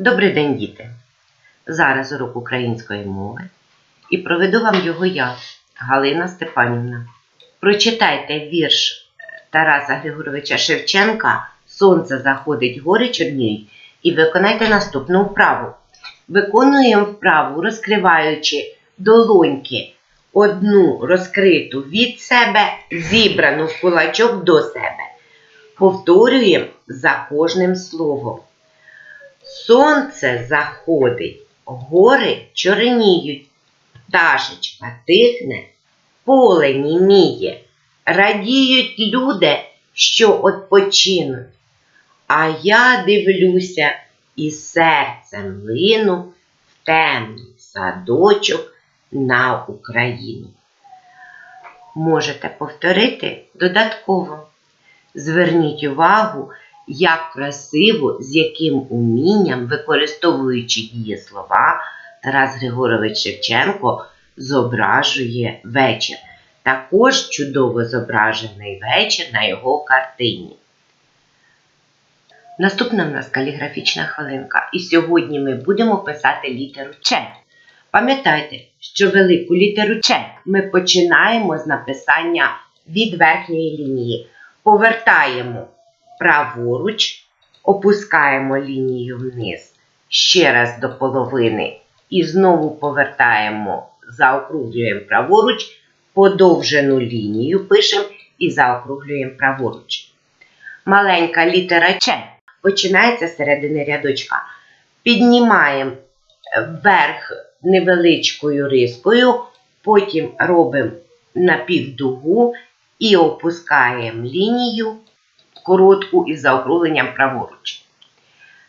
Добрий день, діти! Зараз урок української мови і проведу вам його я, Галина Степанівна. Прочитайте вірш Тараса Григоровича Шевченка Сонце заходить, гори чорніють і виконайте наступну вправу. Виконуємо вправу, розкриваючи долоньки одну розкриту від себе, зібрану в кулачок до себе. Повторюємо за кожним словом. Сонце заходить, гори чорніють, пташечка тихне, поле німіє, радіють люди, що odpoчинуть. А я дивлюся і серцем лину в темний садочок на Україну. Можете повторити додатково. Зверніть увагу, як красиво, з яким умінням, використовуючи дієслова, Тарас Григорович Шевченко зображує вечір. Також чудово зображений вечір на його картині. Наступна в нас каліграфічна хвилинка, і сьогодні ми будемо писати літеру Ч. Пам'ятайте, що велику літеру Ч ми починаємо з написання від верхньої лінії. Повертаємо праворуч, опускаємо лінію вниз ще раз до половини і знову повертаємо, заокруглюємо праворуч, подовжену лінію пишемо і заокруглюємо праворуч. Маленька літера Ч починається з середини рядочка. Піднімаємо вверх невеличкою рискою, потім робимо напівдугу і опускаємо лінію коротку із заокругленням праворуч.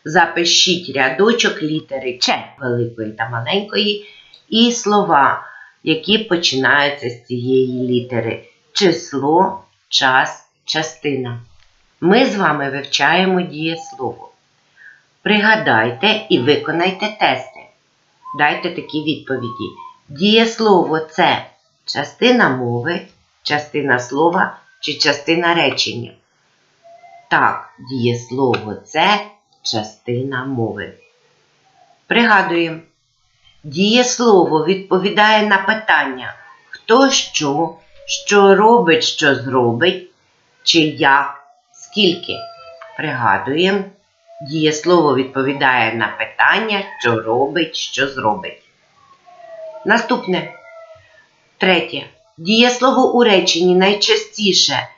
Запишіть рядочок літери Ч великої та маленької і слова, які починаються з цієї літери. Число, час, частина. Ми з вами вивчаємо дієслово. Пригадайте і виконайте тести. Дайте такі відповіді. Дієслово це частина мови, частина слова чи частина речення. Так, дієслово це частина мови. Пригадуємо. Дієслово відповідає на питання хто що, що робить, що зробить, чи як, скільки. Пригадуємо. Дієслово відповідає на питання, що робить, що зробить. Наступне. Третє. Дієслово у реченні найчастіше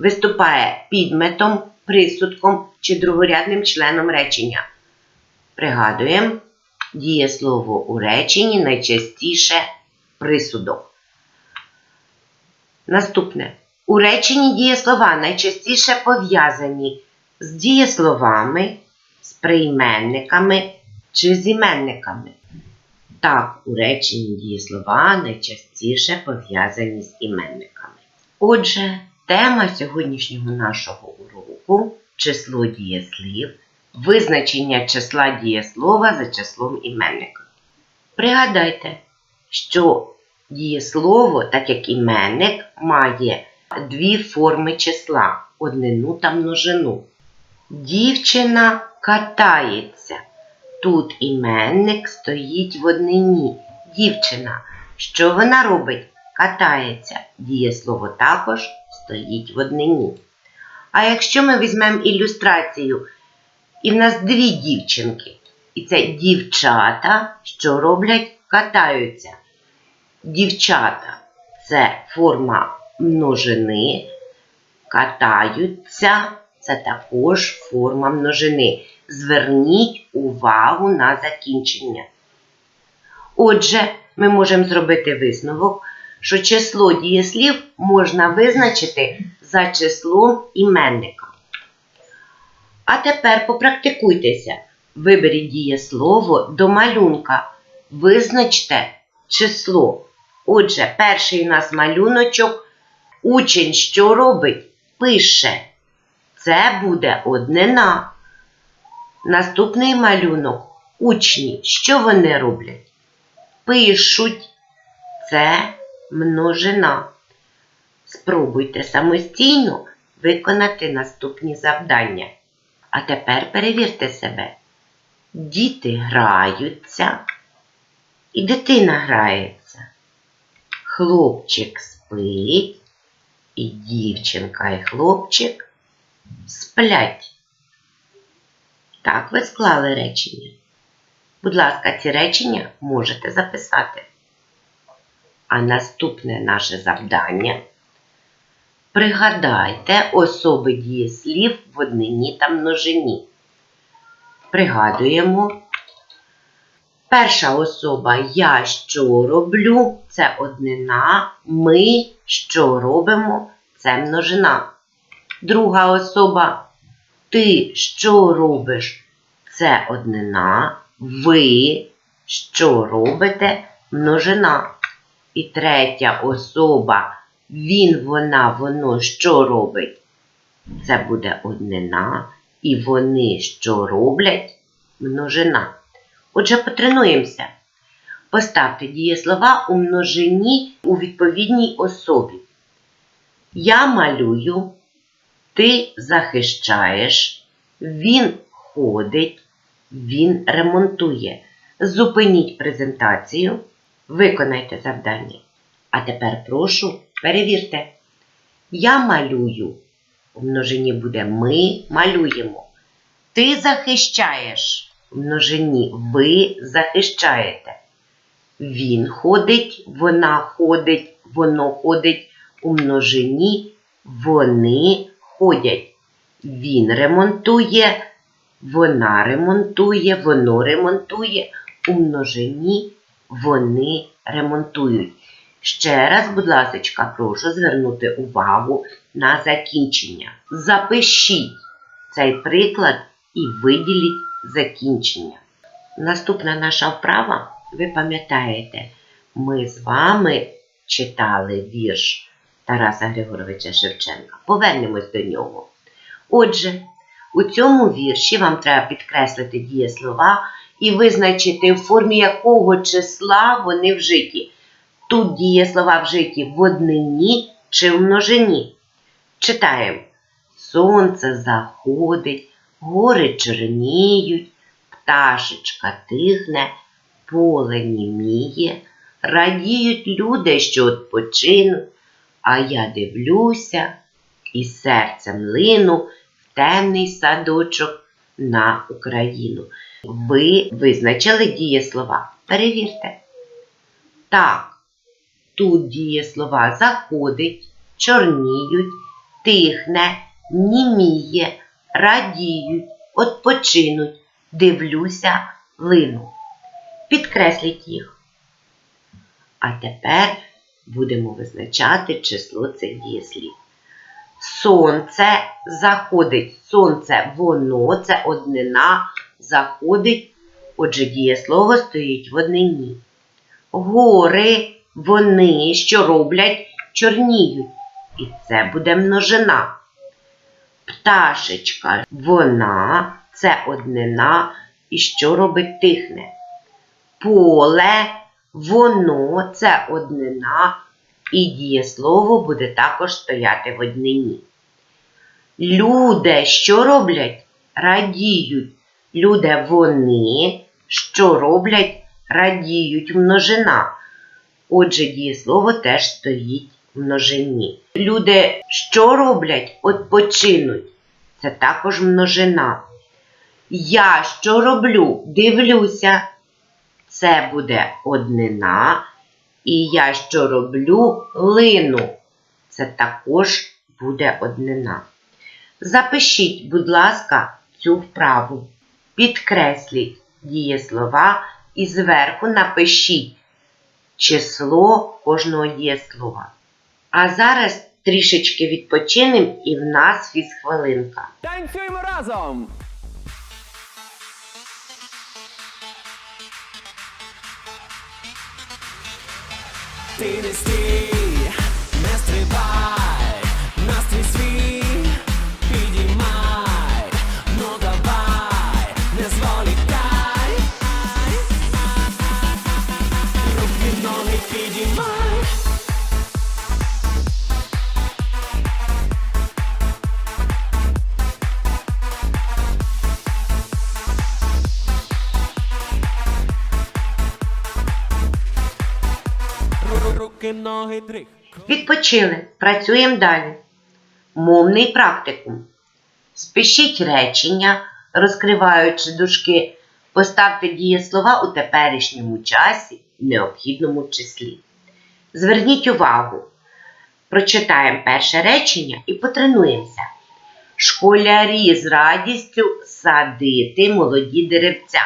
виступає підметом, присудком чи другорядним членом речення. Пригадуємо, дієслово у реченні найчастіше присудок. Наступне. У реченні дієслова найчастіше пов'язані з дієсловами, з прийменниками чи з іменниками. Так, у реченні дієслова найчастіше пов'язані з іменниками. Отже, тема сьогоднішнього нашого уроку число дієслів, визначення числа дієслова за числом іменника. Пригадайте, що дієслово, так як іменник, має дві форми числа однину та множину. Дівчина катається. Тут іменник стоїть в однині. Дівчина. Що вона робить? Катається. Дієслово також стоїть в однині. А якщо ми візьмемо ілюстрацію, і в нас дві дівчинки, і це дівчата, що роблять, катаються. Дівчата це форма множини, катаються це також форма множини. Зверніть увагу на закінчення. Отже, ми можемо зробити висновок, що число дієслів можна визначити за числом іменника. А тепер попрактикуйтеся. Виберіть дієслово до малюнка. Визначте число. Отже, перший у нас малюночок. Учень, що робить? Пише. Це буде однина. Наступний малюнок. Учні. Що вони роблять? Пишуть. Це множина. Спробуйте самостійно виконати наступні завдання. А тепер перевірте себе. Діти граються, і дитина грається. Хлопчик спить, і дівчинка і хлопчик сплять. Так ви склали речення. Будь ласка, ці речення можете записати. А наступне наше завдання. Пригадайте особи дієслів в однині та множині. Пригадуємо. Перша особа я що роблю це однина, ми що робимо це множина. Друга особа ти що робиш це однина, ви що робите множина. І третя особа він, вона, воно що робить? Це буде однина, і вони що роблять множина. Отже, потренуємося. Поставте дієслова у множині у відповідній особі. Я малюю, ти захищаєш, він ходить, він ремонтує. Зупиніть презентацію, виконайте завдання. А тепер прошу, перевірте. Я малюю. У множині буде ми малюємо. Ти захищаєш. В множині ви захищаєте. Він ходить, вона ходить, воно ходить. У множині вони ходять. Він ремонтує, вона ремонтує, воно ремонтує. У множині вони ремонтують. Ще раз, будь ласка, прошу звернути увагу на закінчення. Запишіть цей приклад і виділіть закінчення. Наступна наша вправа, ви пам'ятаєте, ми з вами читали вірш Тараса Григоровича Шевченка. Повернемось до нього. Отже, у цьому вірші вам треба підкреслити дієслова і визначити, в формі якого числа вони вжиті. Тут дієслова вжиті в однині чи в множині. Читаємо. Сонце заходить, гори чорніють, пташечка тихне, поле німіє, радіють люди, що відпочинуть, а я дивлюся і серцем лину в темний садочок на Україну. Ви визначили дієслова. Перевірте. Так, тут дієслова заходить, чорніють, тихне, німіє, радіють, odpoczинуть, дивлюся, лину. Підкресліть їх. А тепер будемо визначати число цих дієслів. Сонце заходить. Сонце воно це однина заходить. Отже, дієслово стоїть в однині. Гори вони, що роблять, чорніють. І це буде множина. Пташечка, вона це однина і що робить тихне. Поле, воно це однина, і дієслово буде також стояти в однині. Люди, що роблять? Радіють. Люди вони, що роблять, радіють множина. Отже, дієслово теж стоїть в множині. Люди, що роблять, Отпочинуть. Це також множина. Я що роблю? Дивлюся. Це буде однина. І я що роблю лину. Це також буде однина. Запишіть, будь ласка, цю вправу. Підкресліть дієслова і зверху напишіть число кожного дієслова. А зараз трішечки відпочинемо і в нас фізхвилинка. Танцюємо разом! Ти не стій, не стрибай, ноги, дрих. Відпочили, працюємо далі. Мовний практикум. Спишіть речення, розкриваючи дужки, поставте дієслова у теперішньому часі в необхідному числі. Зверніть увагу. Прочитаємо перше речення і потренуємося. Школярі з радістю садити молоді деревця.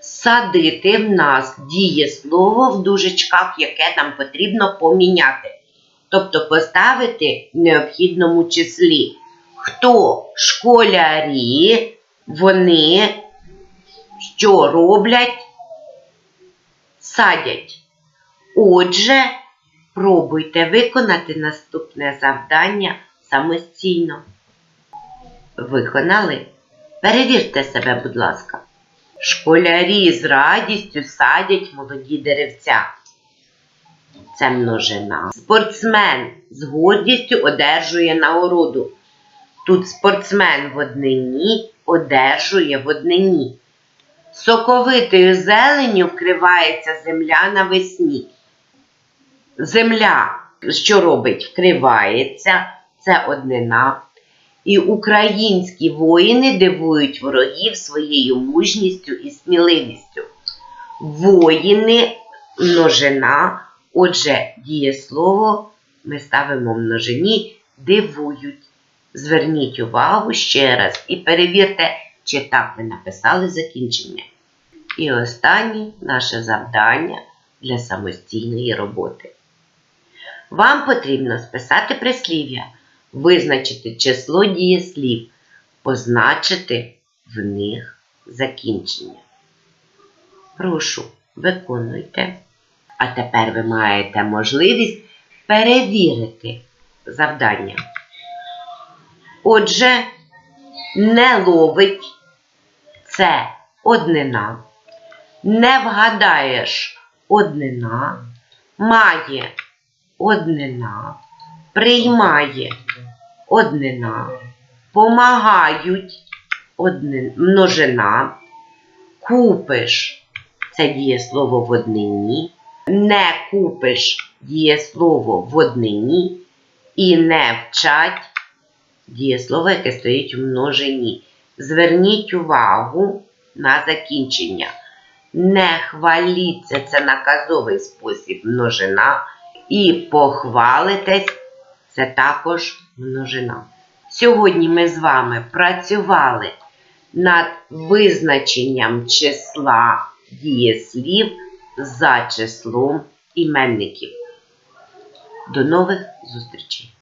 Садити в нас діє слово в дужечках, яке нам потрібно поміняти. Тобто поставити в необхідному числі. Хто школярі, вони що роблять? Садять. Отже, пробуйте виконати наступне завдання самостійно. Виконали? Перевірте себе, будь ласка. Школярі з радістю садять молоді деревця. Це множина. Спортсмен з гордістю одержує нагороду. Тут спортсмен в однині одержує в однині. Соковитою зеленню вкривається земля навесні. Земля, що робить, вкривається, це однина. І українські воїни дивують ворогів своєю мужністю і сміливістю. Воїни множина, отже, дієслово ми ставимо множині дивують. Зверніть увагу ще раз і перевірте, чи так ви написали закінчення. І останнє наше завдання для самостійної роботи. Вам потрібно списати прислів'я, визначити число дієслів, позначити в них закінчення. Прошу, виконуйте. А тепер ви маєте можливість перевірити завдання. Отже, не ловить це однина. Не вгадаєш однина, має однина, приймає однина, помагають одни, множина, купиш це дієслово в однині, не купиш дієслово в однині і не вчать дієслово, яке стоїть в множині. Зверніть увагу на закінчення. Не хваліться це наказовий спосіб множина. І похвалитесь це також множина. Сьогодні ми з вами працювали над визначенням числа дієслів за числом іменників. До нових зустрічей!